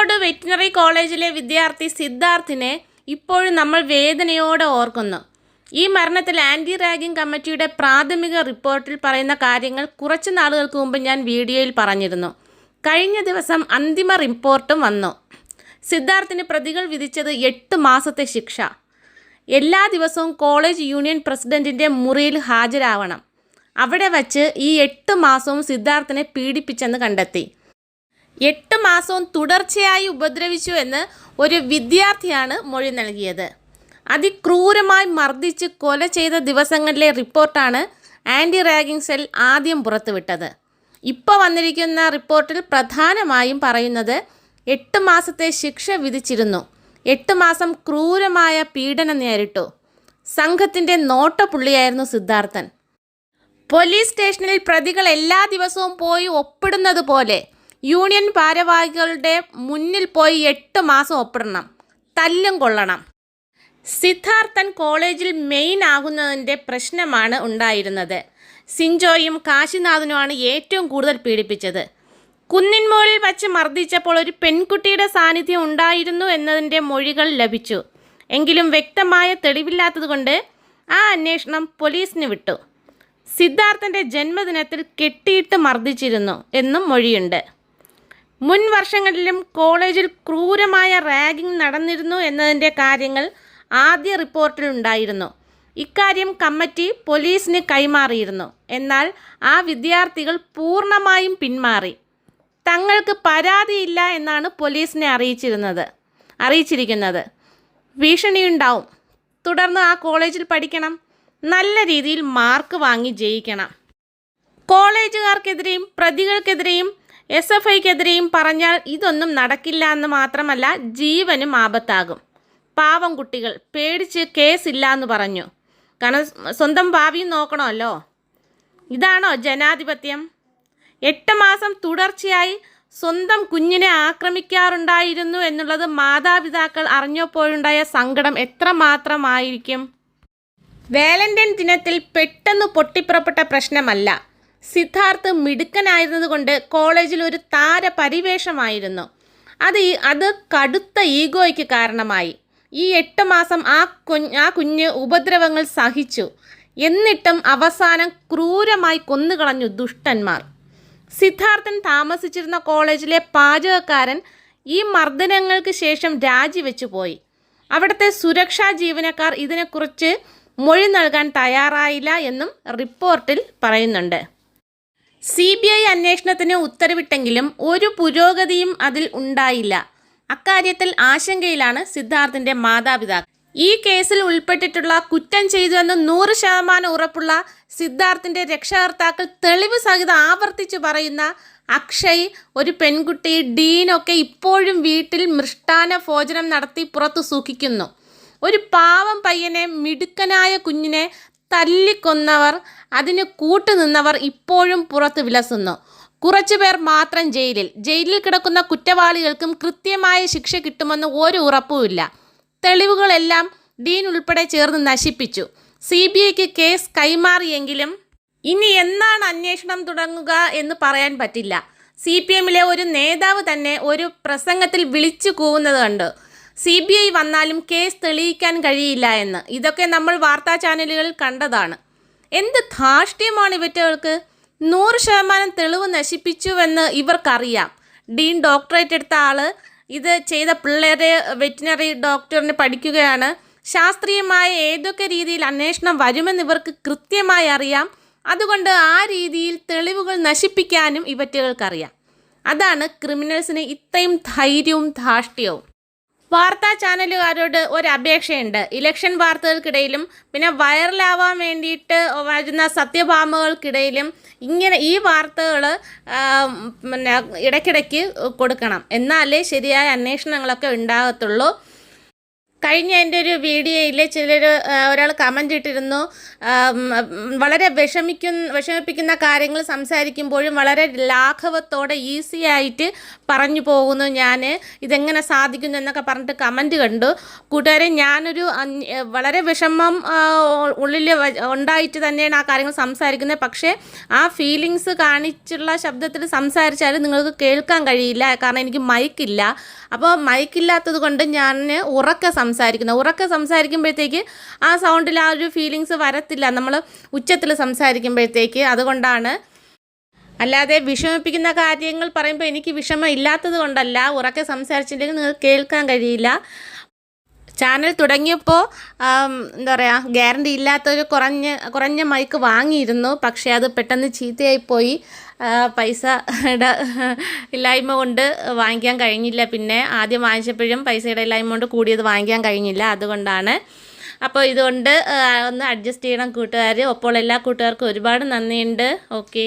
Kozhikode veterinary കോളേജിലെ വിദ്യാർത്ഥി സിദ്ധാർത്ഥിനെ ഇപ്പോഴും നമ്മൾ വേദനയോടെ ഓർക്കുന്നു. ഈ മരണത്തിൽ ആന്റി റാഗിംഗ് കമ്മിറ്റിയുടെ പ്രാഥമിക റിപ്പോർട്ടിൽ പറയുന്ന കാര്യങ്ങൾ കുറച്ച് നാളുകൾക്ക് മുമ്പ് ഞാൻ വീഡിയോയിൽ പറഞ്ഞിരുന്നു. കഴിഞ്ഞ ദിവസം അന്തിമ റിപ്പോർട്ടും വന്നു. സിദ്ധാർത്ഥിന് പ്രതികൾ വിധിച്ചത് എട്ട് മാസത്തെ ശിക്ഷ. എല്ലാ ദിവസവും കോളേജ് യൂണിയൻ പ്രസിഡന്റിന്റെ മുറിയിൽ ഹാജരാവണം. അവിടെ വച്ച് ഈ എട്ട് മാസവും സിദ്ധാർത്ഥിനെ പീഡിപ്പിച്ചെന്ന് കണ്ടെത്തി. എട്ട് മാസവും തുടർച്ചയായി ഉപദ്രവിച്ചു എന്ന് ഒരു വിദ്യാർത്ഥിയാണ് മൊഴി നൽകിയത്. അതിക്രൂരമായി മർദ്ദിച്ച് കൊല ചെയ്ത ദിവസങ്ങളിലെ റിപ്പോർട്ടാണ് ആന്റി റാഗിംഗ് സെൽ ആദ്യം പുറത്തുവിട്ടത്. ഇപ്പോൾ വന്നിരിക്കുന്ന റിപ്പോർട്ടിൽ പ്രധാനമായും പറയുന്നത് എട്ട് മാസത്തെ ശിക്ഷ വിധിച്ചിരുന്നു. എട്ട് മാസം ക്രൂരമായ പീഡനം നേരിട്ടു. സംഘത്തിന്റെ നോട്ടപ്പുള്ളിയായിരുന്നു സിദ്ധാർത്ഥൻ. പോലീസ് സ്റ്റേഷനിൽ പ്രതികൾ എല്ലാ ദിവസവും പോയി ഒപ്പിടുന്നത് പോലെ യൂണിയൻ ഭാരവാഹികളുടെ മുന്നിൽ പോയി എട്ട് മാസം ഒപ്പിടണം. തല്ലും കൊള്ളണം. സിദ്ധാർത്ഥൻ കോളേജിൽ മെയിൻ ആകുന്നതിന്റെ പ്രശ്നമാണ് ഉണ്ടായിരുന്നത്. സിഞ്ചോയും കാശിനാഥനുമാണ് ഏറ്റവും കൂടുതൽ പീഡിപ്പിച്ചത്. കുന്നിൻമോളിൽ വച്ച് മർദ്ദിച്ചപ്പോൾ ഒരു പെൺകുട്ടിയുടെ സാന്നിധ്യം ഉണ്ടായിരുന്നു എന്നതിന്റെ മൊഴികൾ ലഭിച്ചു. എങ്കിലും വ്യക്തമായ തെളിവില്ലാത്തതുകൊണ്ട് ആ അന്വേഷണം പോലീസിന് വിട്ടു. സിദ്ധാർത്ഥന്റെ ജന്മദിനത്തിൽ കെട്ടിയിട്ട് മർദ്ദിച്ചിരുന്നു എന്നും മൊഴിയുണ്ട്. മുൻ വർഷങ്ങളിലും കോളേജിൽ ക്രൂരമായ റാഗിംഗ് നടന്നിരുന്നു എന്നതിന്റെ കാര്യങ്ങൾ ആദ്യ റിപ്പോർട്ടിലുണ്ടായിരുന്നു ഇക്കാര്യം കമ്മിറ്റി പോലീസിന് കൈമാറിയിരുന്നു. എന്നാൽ ആ വിദ്യാർത്ഥികൾ പൂർണമായും പിന്മാറി. തങ്ങൾക്ക് പരാതിയില്ല എന്നാണ് പോലീസിനെ അറിയിച്ചിരുന്നത്. അറിയിച്ചിരിക്കുന്നത്. ഭീഷണിയുണ്ടാവും. തുടർന്ന് ആ കോളേജിൽ പഠിക്കണം. നല്ല രീതിയിൽ മാർക്ക് വാങ്ങി ജയിക്കണം. കോളേജുകാർക്കെതിരെയും പ്രതികൾക്കെതിരെയും എസ് എഫ് ഐക്കെതിരെയും പറഞ്ഞാൽ ഇതൊന്നും നടക്കില്ല എന്ന് മാത്രമല്ല ജീവനും ആപത്താകും. പാവം കുട്ടികൾ പേടിച്ച് കേസില്ല എന്ന് പറഞ്ഞു. കാരണം സ്വന്തം ഭാവിയും നോക്കണമല്ലോ. ഇതാണോ ജനാധിപത്യം? എട്ട് മാസം തുടർച്ചയായി സ്വന്തം കുഞ്ഞിനെ ആക്രമിക്കാറുണ്ടായിരുന്നു എന്നുള്ളത് മാതാപിതാക്കൾ അറിഞ്ഞപ്പോഴുണ്ടായ സങ്കടം എത്രമാത്രമായിരിക്കും? വാലന്റൈൻ ദിനത്തിൽ പെട്ടെന്ന് പൊട്ടിപ്പുറപ്പെട്ട പ്രശ്നമല്ല. സിദ്ധാർത്ഥ് മിടുക്കനായിരുന്നതുകൊണ്ട് കോളേജിൽ ഒരു താര പരിവേഷമായിരുന്നു. അത് അത് കടുത്ത ഈഗോയ്ക്ക് കാരണമായി. ഈ എട്ട് മാസം ആ കുഞ്ഞ് ആ കുഞ്ഞ് ഉപദ്രവങ്ങൾ സഹിച്ചു. എന്നിട്ടും അവസാനം ക്രൂരമായി കൊന്നുകളഞ്ഞു ദുഷ്ടന്മാർ. സിദ്ധാർത്ഥൻ താമസിച്ചിരുന്ന കോളേജിലെ പാചകക്കാരൻ ഈ മർദ്ദനങ്ങൾക്ക് ശേഷം രാജിവെച്ചു പോയി. അവിടുത്തെ സുരക്ഷാ ജീവനക്കാർ ഇതിനെക്കുറിച്ച് മൊഴി നൽകാൻ തയ്യാറായില്ല എന്നും റിപ്പോർട്ടിൽ പറയുന്നുണ്ട്. സി ബി ഐ അന്വേഷണത്തിന് ഉത്തരവിട്ടെങ്കിലും ഒരു പുരോഗതിയും അതിൽ ഉണ്ടായില്ല. അക്കാര്യത്തിൽ ആശങ്കയിലാണ് സിദ്ധാർത്ഥിന്റെ മാതാപിതാക്കൾ. ഈ കേസിൽ ഉൾപ്പെട്ടിട്ടുള്ള കുറ്റം ചെയ്തുവെന്ന് നൂറ് ശതമാനം ഉറപ്പുള്ള സിദ്ധാർത്ഥിന്റെ രക്ഷകർത്താക്കൾ തെളിവ് സഹിതം ആവർത്തിച്ചു പറയുന്ന അക്ഷയ് ഒരു പെൺകുട്ടി ഡീനൊക്കെ ഇപ്പോഴും വീട്ടിൽ മൃഷ്ടാന ഭോജനം നടത്തി പുറത്തു സൂക്ഷിക്കുന്നു. ഒരു പാവം പയ്യനെ മിടുക്കനായ കുഞ്ഞിനെ തല്ലിക്കൊന്നവർ അതിന് കൂട്ടുനിന്നവർ ഇപ്പോഴും പുറത്ത് വിലസുന്നു. കുറച്ചു പേർ മാത്രം ജയിലിൽ. ജയിലിൽ കിടക്കുന്ന കുറ്റവാളികൾക്കും കൃത്യമായ ശിക്ഷ കിട്ടുമെന്ന് ഒരു ഉറപ്പുമില്ല. തെളിവുകളെല്ലാം ഡീൻ ഉൾപ്പെടെ ചേർന്ന് നശിപ്പിച്ചു. സി ബി ഐക്ക് കേസ് കൈമാറിയെങ്കിലും ഇനി എന്നാണ് അന്വേഷണം തുടങ്ങുക എന്ന് പറയാൻ പറ്റില്ല. സി പി എമ്മിലെ ഒരു നേതാവ് തന്നെ ഒരു പ്രസംഗത്തിൽ വിളിച്ചു കൂവുന്നത് കണ്ട്. സി ബി ഐ വന്നാലും കേസ് തെളിയിക്കാൻ കഴിയില്ല എന്ന്. ഇതൊക്കെ നമ്മൾ വാർത്താ ചാനലുകളിൽ കണ്ടതാണ്. എന്ത് ധാർഷ്ട്യമാണ് ഇവറ്റകൾക്ക്? നൂറ് ശതമാനം തെളിവ് നശിപ്പിച്ചുവെന്ന് ഇവർക്കറിയാം. ഡീൻ ഡോക്ടറേറ്റ് എടുത്ത ആൾ ഇത് ചെയ്ത പിള്ളേരെ വെറ്റിനറി ഡോക്ടറിന് പഠിക്കുകയാണ്. ശാസ്ത്രീയമായ ഏതൊക്കെ രീതിയിൽ അന്വേഷണം വരുമെന്ന് ഇവർക്ക് കൃത്യമായി അറിയാം. അതുകൊണ്ട് ആ രീതിയിൽ തെളിവുകൾ നശിപ്പിക്കാനും ഇവറ്റകൾക്കറിയാം. അതാണ് ക്രിമിനൽസിന് ഇത്രയും ധൈര്യവും ധാർഷ്ട്യവും. വാർത്താ ചാനലുകാരോട് ഒരു അപേക്ഷയുണ്ട് ഇലക്ഷൻ വാർത്തകൾക്കിടയിലും പിന്നെ വൈറലാവാൻ വേണ്ടിയിട്ട് വരുന്ന സത്യഭാമകൾക്കിടയിലും ഇങ്ങനെ ഈ വാർത്തകൾ പിന്നെ ഇടയ്ക്കിടയ്ക്ക് കൊടുക്കണം. എന്നാലേ ശരിയായ അന്വേഷണങ്ങളൊക്കെ ഉണ്ടാകത്തുള്ളൂ. കഴിഞ്ഞ എന്റെ ഒരു വീഡിയോയിൽ ചിലർ ഒരാൾ കമന്റ് ഇട്ടിരുന്നു. വളരെ വിഷമിക്കുന്ന വിഷമിപ്പിക്കുന്ന കാര്യങ്ങൾ സംസാരിക്കുമ്പോഴും വളരെ ലാഘവത്തോടെ ഈസി ആയിട്ട് പറഞ്ഞു പോകുന്നു ഞാൻ ഇതെങ്ങനെ സാധിക്കുന്നു എന്നൊക്കെ പറഞ്ഞിട്ട് കമന്റ് കണ്ടു. കൂട്ടുകാരെ ഞാനൊരു വളരെ വിഷമം ഉള്ളിൽ ഉണ്ടായിട്ട് തന്നെയാണ് ആ കാര്യങ്ങൾ സംസാരിക്കുന്നത്. പക്ഷേ ആ ഫീലിങ്സ് കാണിച്ചുള്ള ശബ്ദത്തിൽ സംസാരിച്ചാൽ നിങ്ങൾക്ക് കേൾക്കാൻ കഴിയില്ല. കാരണം എനിക്ക് മൈക്കില്ല അപ്പോൾ മൈക്കില്ലാത്തത് കൊണ്ട് ഞാൻ ഉറക്കെ സംസാരിക്കുന്നു ഉറക്കെ സംസാരിക്കുമ്പോഴത്തേക്ക് ആ സൗണ്ടിൽ ആ ഒരു ഫീലിങ്സ് വരത്തില്ല. നമ്മൾ ഉച്ചത്തിൽ സംസാരിക്കുമ്പോഴത്തേക്ക് അതുകൊണ്ടാണ്. അല്ലാതെ വിഷമിപ്പിക്കുന്ന കാര്യങ്ങൾ പറയുമ്പോൾ എനിക്ക് വിഷമം ഇല്ലാത്തത് കൊണ്ടല്ല ഉറക്കെ സംസാരിച്ചില്ലെങ്കിൽ നിങ്ങൾക്ക് കേൾക്കാൻ കഴിയില്ല. ചാനൽ തുടങ്ങിയപ്പോൾ എന്താ പറയുക ഗ്യാരണ്ടി ഇല്ലാത്തൊരു കുറഞ്ഞ കുറഞ്ഞ മൈക്ക് വാങ്ങിയിരുന്നു. പക്ഷേ അത് പെട്ടെന്ന് ചീത്തയായിപ്പോയി. പൈസ ഇല്ലായ്മ കൊണ്ട് വാങ്ങിക്കാൻ കഴിഞ്ഞില്ല. പിന്നെ ആദ്യം വാങ്ങിച്ചപ്പോഴും പൈസയുടെ ഇല്ലായ്മ കൊണ്ട് കൂടിയത് വാങ്ങിക്കാൻ കഴിഞ്ഞില്ല. അതുകൊണ്ടാണ്. അപ്പോൾ ഇതുകൊണ്ട് ഒന്ന് അഡ്ജസ്റ്റ് ചെയ്യണം കൂട്ടുകാർ അപ്പോൾ എല്ലാ കൂട്ടുകാർക്കും ഒരുപാട് നന്ദിയുണ്ട്. ഓക്കെ.